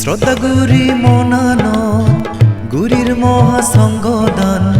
শ্রদ্ধা গুরি Manan গুরির মহাসঙ্গদান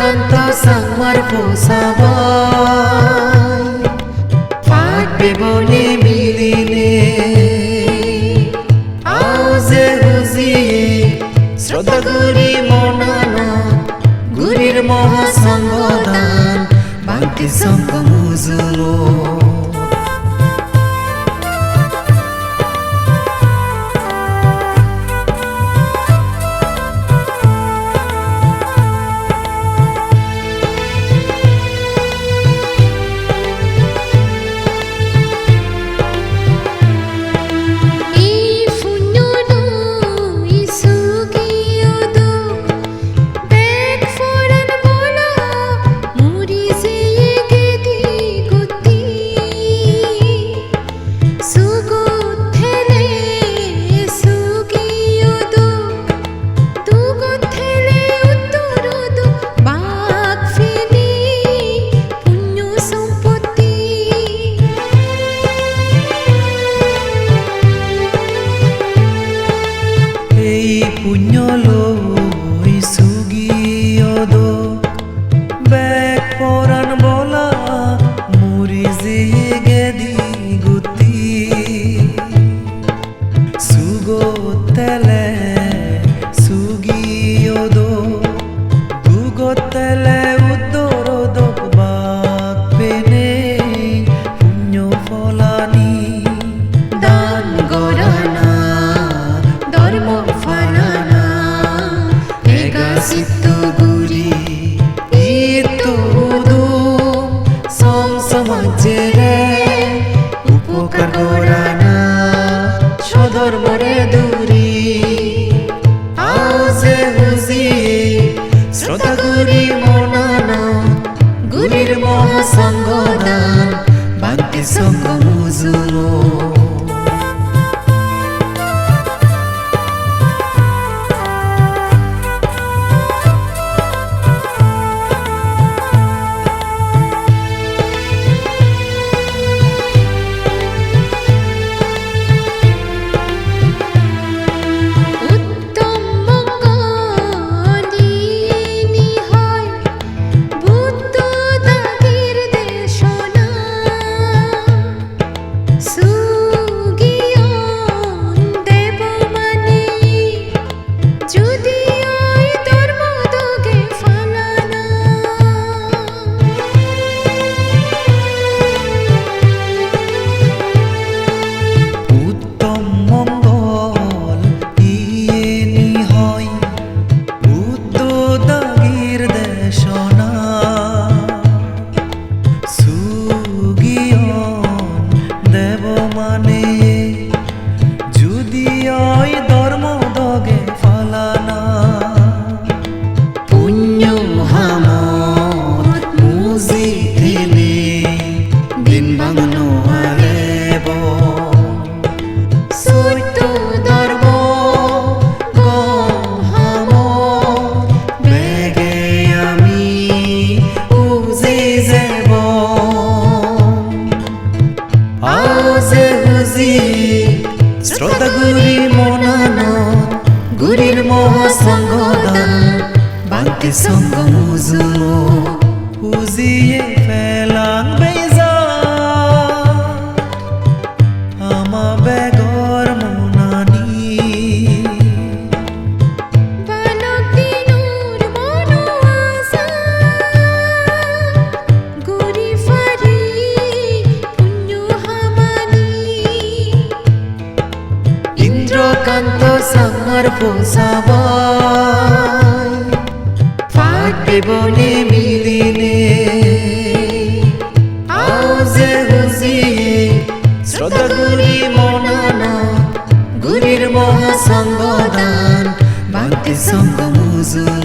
Tanto sang marfu sabay Pagbe bone miline Auze huzie Srota guri monana Gurir moha sangodan Bhakti sankamuzulo ভালো సొగముజులో ওই ধর্ম দূরের মোহ সঙ্গ দল বাঁকে সঙ্গ মুজলো পুজিয়ে ফেলান বেজা। আমা বেগ সামার পোষাবাই। ফাটবে বনে মিলিনে আউজে হুজিয়ে শ্রদ্ধা গুরি মনানা গুরির মহাসংগদান বান্তি সঙ্গ মুজুর